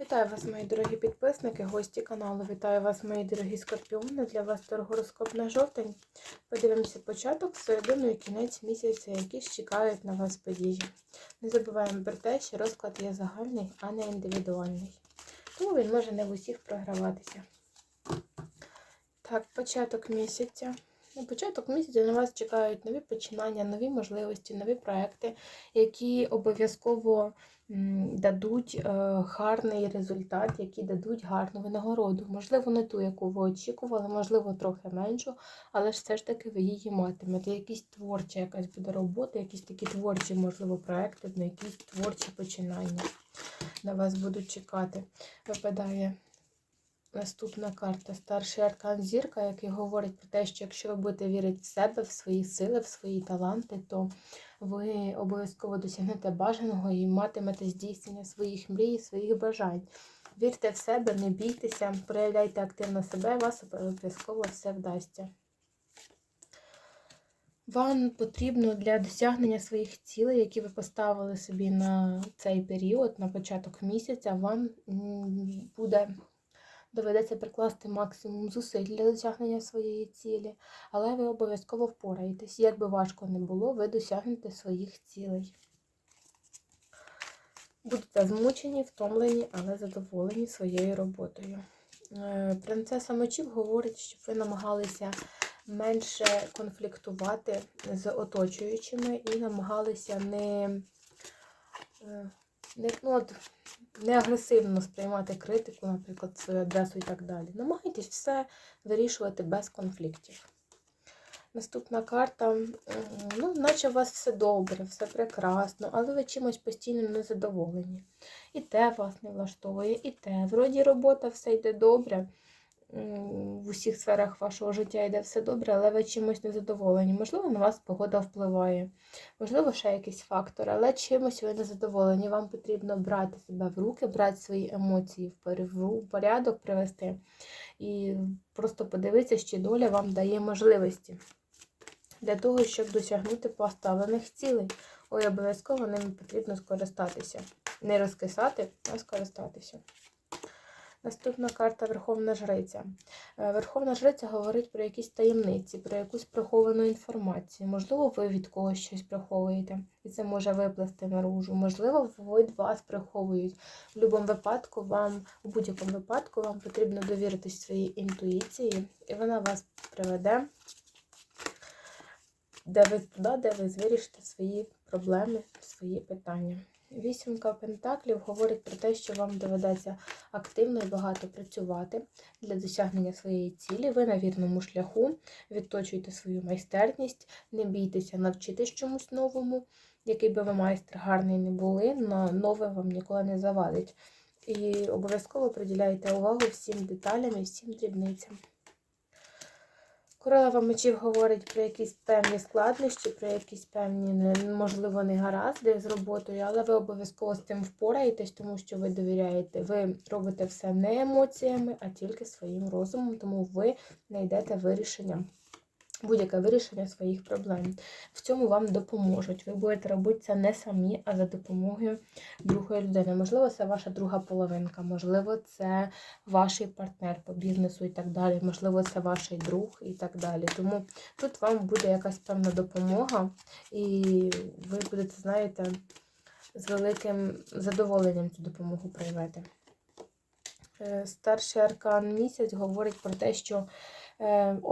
Вітаю вас, мої дорогі підписники, гості каналу. Вітаю вас, мої дорогі скорпіони. Для вас торгороскоп на жовтень. Подивимося початок, середину і кінець місяця, які ж чекають на вас події. Не забуваємо про те, що розклад є загальний, а не індивідуальний. Тому він може не в усіх програватися. Так, початок місяця. На початок місяця на вас чекають нові починання, нові можливості, нові проекти, які обов'язково дадуть е, гарний результат, які дадуть гарну винагороду. Можливо, не ту, яку ви очікували, можливо, трохи меншу, але ж все ж таки ви її матимете. Якісь творча якась буде робота, якісь такі творчі, можливо, проекти, на якісь творчі починання на вас будуть чекати. Випадає Наступна карта старший аркан зірка, який говорить про те, що якщо ви будете вірити в себе, в свої сили, в свої таланти, то ви обов'язково досягнете бажаного і матимете здійснення своїх мрій, своїх бажань. Вірте в себе, не бійтеся, проявляйте активно себе, вас обов'язково все вдасться. Вам потрібно для досягнення своїх цілей, які ви поставили собі на цей період, на початок місяця, вам буде доведеться прикласти максимум зусиль для досягнення своєї цілі, але ви обов'язково впораєтесь. Як би важко не було, ви досягнете своїх цілей. Будете змучені, втомлені, але задоволені своєю роботою. Е, Принцеса мечів говорить, щоб ви намагалися менше конфліктувати з оточуючими і намагалися не, е, не, ну, от, не агресивно сприймати критику, наприклад, свою адресу і так далі. Намагайтесь все вирішувати без конфліктів. Наступна карта, ну, наче у вас все добре, все прекрасно, але ви чимось постійно незадоволені. І те вас не влаштовує, і те. Вроді робота все йде добре. В усіх сферах вашого життя йде все добре, але ви чимось незадоволені. Можливо, на вас погода впливає, можливо, ще якийсь фактор, але чимось ви незадоволені. Вам потрібно брати себе в руки, брати свої емоції в порядок привести. І просто подивитися, що доля вам дає можливості для того, щоб досягнути поставлених цілей. Ой, обов'язково ними потрібно скористатися. Не розкисати, а скористатися. Наступна карта Верховна Жриця. Е, Верховна Жриця говорить про якісь таємниці, про якусь приховану інформацію. Можливо, ви від когось щось приховуєте, і це може виплести наружу. Можливо, ви від вас приховують. В будь-якому випадку вам, у будь-якому випадку вам потрібно довіритись своїй інтуїції, і вона вас приведе де ви туди, де ви вирішите свої проблеми, свої питання. Вісімка пентаклів говорить про те, що вам доведеться активно і багато працювати для досягнення своєї цілі. Ви на вірному шляху, відточуйте свою майстерність, не бійтеся навчитись чомусь новому, який би ви майстер гарний не були, на нове вам ніколи не завадить. І обов'язково приділяйте увагу всім деталям і всім дрібницям. Королева мечів говорить про якісь певні складнощі, про якісь певні, можливо, негаразди з роботою, але ви обов'язково з цим впораєтесь, тому що ви довіряєте. Ви робите все не емоціями, а тільки своїм розумом, тому ви знайдете вирішення. Будь-яке вирішення своїх проблем. В цьому вам допоможуть. Ви будете робити це не самі, а за допомогою другої людини. Можливо, це ваша друга половинка, можливо, це ваш партнер по бізнесу і так далі, можливо, це ваш друг і так далі. Тому тут вам буде якась певна допомога, і ви будете, знаєте, з великим задоволенням цю допомогу проявити. Е, Старший аркан місяць говорить про те, що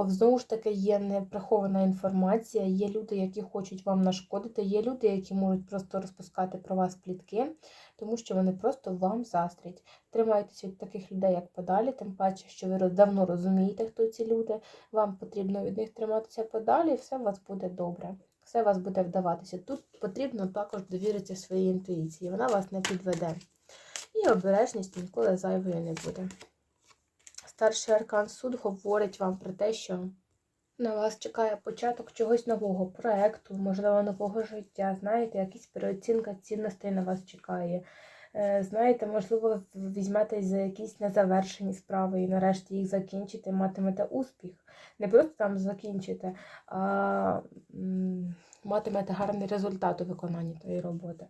знову ж таки є неприхована інформація, є люди, які хочуть вам нашкодити, є люди, які можуть просто розпускати про вас плітки, тому що вони просто вам застрять. Тримайтеся від таких людей як подалі, тим паче, що ви давно розумієте, хто ці люди. Вам потрібно від них триматися подалі, і все у вас буде добре. Все вас буде вдаватися. Тут потрібно також довіритися своїй інтуїції, вона вас не підведе. І обережність ніколи зайвою не буде. Старший аркан суд говорить вам про те, що на вас чекає початок чогось нового проекту, можливо, нового життя. Знаєте, якась переоцінка цінностей на вас чекає. Е, Знаєте, можливо, візьметесь за якісь незавершені справи і нарешті їх закінчите, матимете успіх. Не просто там закінчите, а матимете гарний результат у виконанні тої роботи.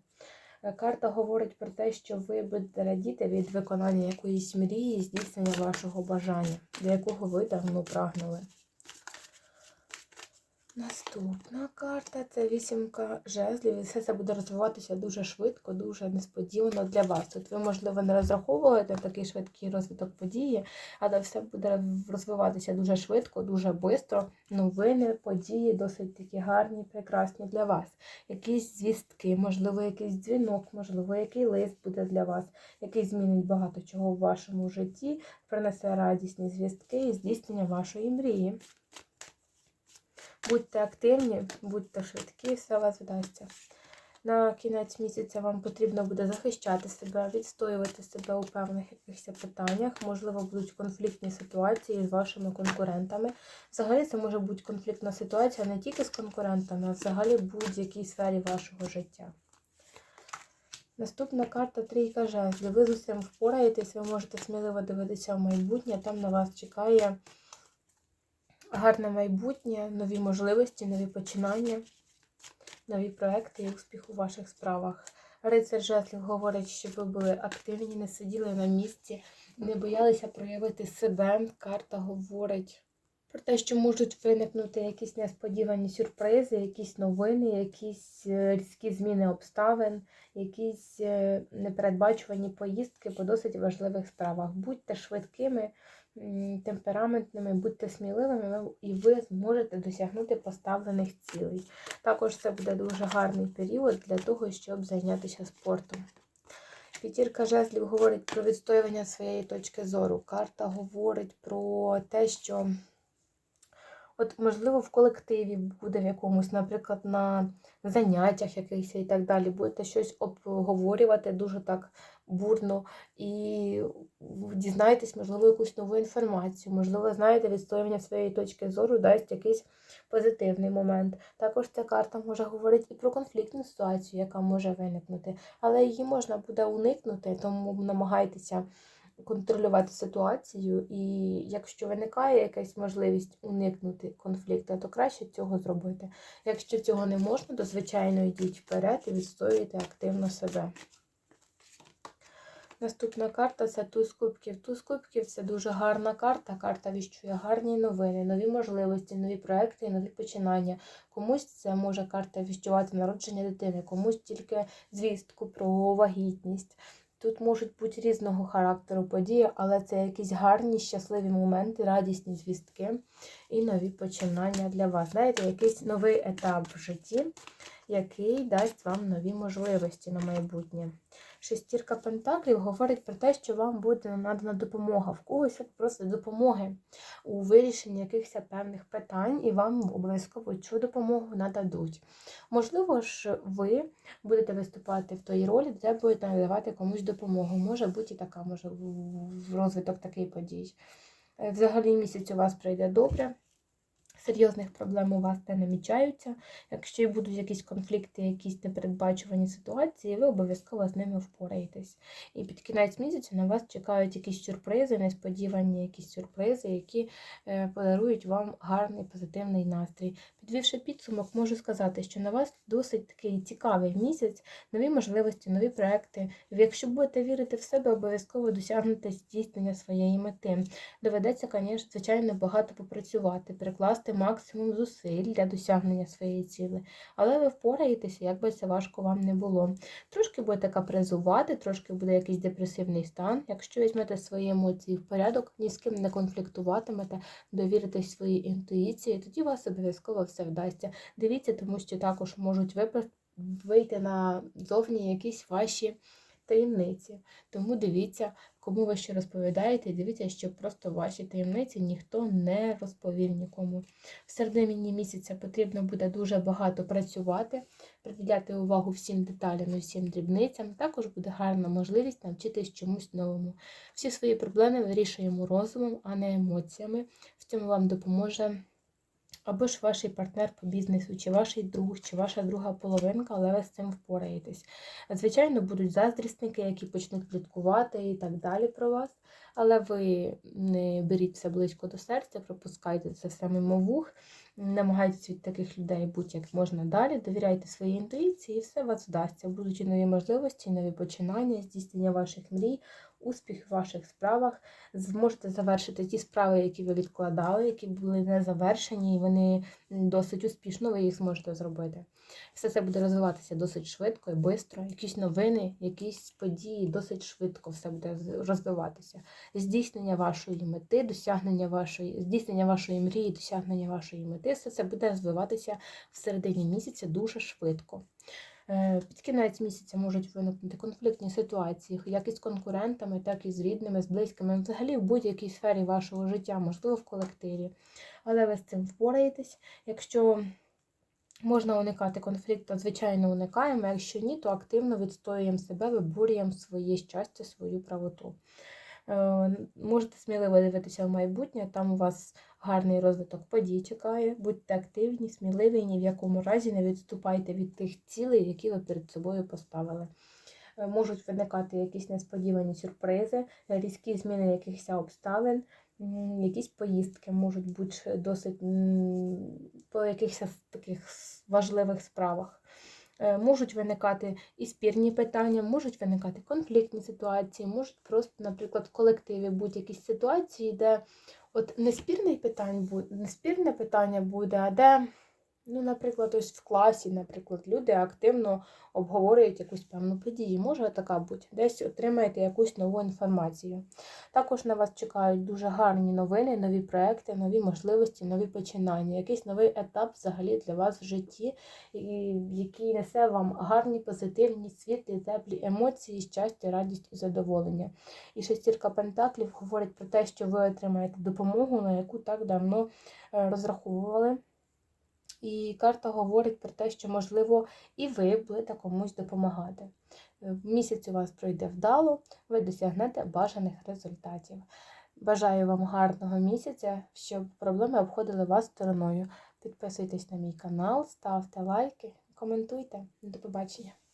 Е, Карта говорить про те, що ви будете радіти від виконання якоїсь мрії, здійснення вашого бажання, до якого ви давно прагнули. Наступна карта це вісімка жезлів. І все це буде розвиватися дуже швидко, дуже несподівано для вас. Тут ви, можливо, не розраховуєте такий швидкий розвиток події, але все буде розвиватися дуже швидко, дуже швидко. Новини, події досить такі гарні, прекрасні для вас. Якісь звістки, можливо, якийсь дзвінок, можливо, який лист буде для вас, який змінить багато чого в вашому житті, принесе радісні звістки і здійснення вашої мрії. Будьте активні, будьте швидкі, все у вас вдасться. На кінець місяця вам потрібно буде захищати себе, відстоювати себе у певних якихось питаннях. Можливо, будуть конфліктні ситуації з вашими конкурентами. Взагалі, це може бути конфліктна ситуація не тільки з конкурентами, а взагалі в будь-якій сфері вашого життя. Наступна карта трійка жезлів. Ви з усім впораєтесь, ви можете сміливо дивитися в майбутнє, там на вас чекає гарне майбутнє, нові можливості, нові починання, нові проекти і успіх у ваших справах. Рицар Жеслів говорить, щоб ви були активні, не сиділи на місці, не боялися проявити себе. Карта говорить про те, що можуть виникнути якісь несподівані сюрпризи, якісь новини, якісь е, різкі зміни обставин, якісь е, непередбачувані поїздки по досить важливих справах. Будьте швидкими темпераментними, будьте сміливими, і ви зможете досягнути поставлених цілей. Також це буде дуже гарний період для того, щоб зайнятися спортом. П'ятірка жезлів говорить про відстоювання своєї точки зору. Карта говорить про те, що От, можливо, в колективі буде в якомусь, наприклад, на заняттях якихось і так далі, будете щось обговорювати дуже так бурно і дізнаєтесь, можливо, якусь нову інформацію, можливо, знаєте, відстоювання своєї точки зору дасть якийсь позитивний момент. Також ця карта може говорити і про конфліктну ситуацію, яка може виникнути, але її можна буде уникнути, тому намагайтеся контролювати ситуацію, і якщо виникає якась можливість уникнути конфлікту, то краще цього зробити. Якщо цього не можна, то звичайно йдіть вперед і відстоюйте активно себе. Наступна карта це туз кубків. Туз кубків це дуже гарна карта. Карта віщує гарні новини, нові можливості, нові проекти і нові починання. Комусь це може карта віщувати народження дитини, комусь тільки звістку про вагітність. Тут можуть бути різного характеру події, але це якісь гарні, щасливі моменти, радісні звістки і нові починання для вас. Знаєте, якийсь новий етап в житті, який дасть вам нові можливості на майбутнє. Шестірка Пентаклів говорить про те, що вам буде надана допомога. В когось просто допомоги у вирішенні якихось певних питань, і вам обов'язково цю допомогу нададуть. Можливо ж, ви будете виступати в той ролі, де будете надавати комусь допомогу. Може бути і така, може, розвиток такий подій. Е, взагалі місяць у вас пройде добре серйозних проблем у вас не намічаються. Якщо і будуть якісь конфлікти, якісь непередбачувані ситуації, ви обов'язково з ними впораєтесь. І під кінець місяця на вас чекають якісь сюрпризи, несподівані якісь сюрпризи, які е, подарують вам гарний позитивний настрій. Підвівши підсумок, можу сказати, що на вас досить такий цікавий місяць, нові можливості, нові проекти. Якщо будете вірити в себе, обов'язково досягнете здійснення своєї мети. Доведеться, звичайно, багато попрацювати, перекласти максимум зусиль для досягнення своєї цілі, але ви впораєтеся, як би це важко вам не було. Трошки будете капризувати, трошки буде якийсь депресивний стан. Якщо візьмете свої емоції в порядок, ні з ким не конфліктуватимете, довіритесь своїй інтуїції, тоді у вас обов'язково все вдасться. Дивіться, тому що також можуть вийти на зовні якісь ваші таємниці. Тому дивіться, кому ви ще розповідаєте, дивіться, щоб просто ваші таємниці ніхто не розповів нікому. В середині місяця потрібно буде дуже багато працювати, приділяти увагу всім деталям і всім дрібницям. Також буде гарна можливість навчитись чомусь новому. Всі свої проблеми вирішуємо розумом, а не емоціями. В цьому вам допоможе або ж ваш партнер по бізнесу, чи ваш друг, чи ваша друга половинка, але ви з цим впораєтесь. Звичайно, будуть заздрісники, які почнуть пліткувати і так далі про вас. Але ви не беріть все близько до серця, пропускайте це все мимо вух, намагайтесь від таких людей бути як можна далі, довіряйте своїй інтуїції, і все вас вдасться. Будуть і нові можливості, нові починання, здійснення ваших мрій, успіх в ваших справах. Зможете завершити ті справи, які ви відкладали, які були не завершені, і вони досить успішно ви їх зможете зробити. Все це буде розвиватися досить швидко і швидко. Якісь новини, якісь події досить швидко все буде розвиватися. Здійснення вашої мети, досягнення вашої, здійснення вашої мрії, досягнення вашої мети, все це буде розвиватися в середині місяця дуже швидко. Е, Під кінець місяця можуть виникнути конфліктні ситуації, як із конкурентами, так і з рідними, з близькими, взагалі в будь-якій сфері вашого життя, можливо, в колективі. Але ви з цим впораєтесь. Якщо можна уникати конфлікту, звичайно, уникаємо. Якщо ні, то активно відстоюємо себе, виборюємо своє щастя, свою правоту. Е, Можете сміливо дивитися в майбутнє, там у вас гарний розвиток подій чекає. Будьте активні, сміливі, ні в якому разі не відступайте від тих цілей, які ви перед собою поставили. Е, Можуть виникати якісь несподівані сюрпризи, різкі зміни якихось обставин, якісь поїздки можуть бути досить по якихось таких важливих справах. Е, Можуть виникати і спірні питання, можуть виникати конфліктні ситуації, можуть просто, наприклад, в колективі бути якісь ситуації, де от неспірне питання буде, неспірне питання буде, а де, ну, наприклад, ось в класі, наприклад, люди активно обговорюють якусь певну подію. Може така бути, десь отримаєте якусь нову інформацію. Також на вас чекають дуже гарні новини, нові проекти, нові можливості, нові починання, якийсь новий етап взагалі для вас в житті, який несе вам гарні, позитивні, світлі, теплі емоції, щастя, радість і задоволення. І шестірка пентаклів говорить про те, що ви отримаєте допомогу, на яку так давно е, розраховували. І карта говорить про те, що, можливо, і ви будете комусь допомагати. Е, Місяць у вас пройде вдало, ви досягнете бажаних результатів. Бажаю вам гарного місяця, щоб проблеми обходили вас стороною. Підписуйтесь на мій канал, ставте лайки, коментуйте. До побачення!